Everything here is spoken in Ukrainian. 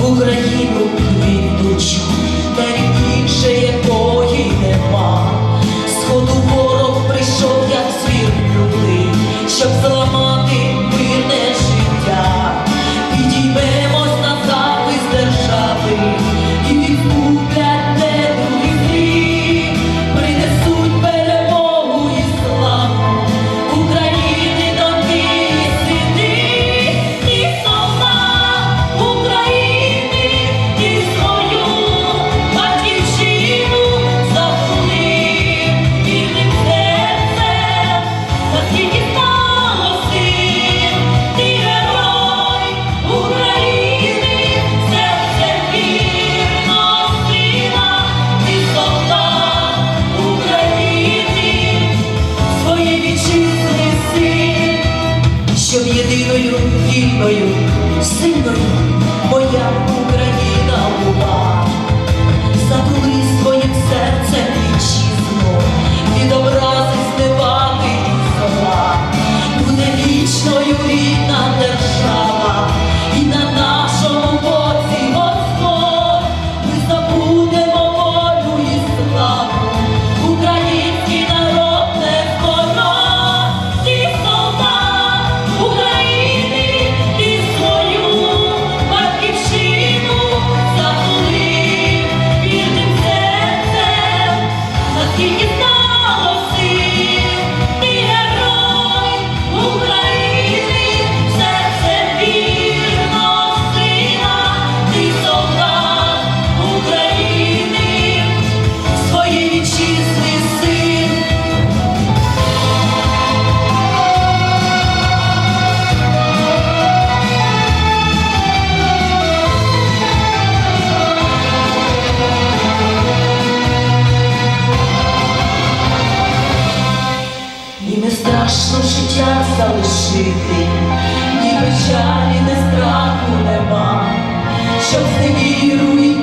В Україну життя залишити, ні печалі, ні страху нема, щоб з невіру і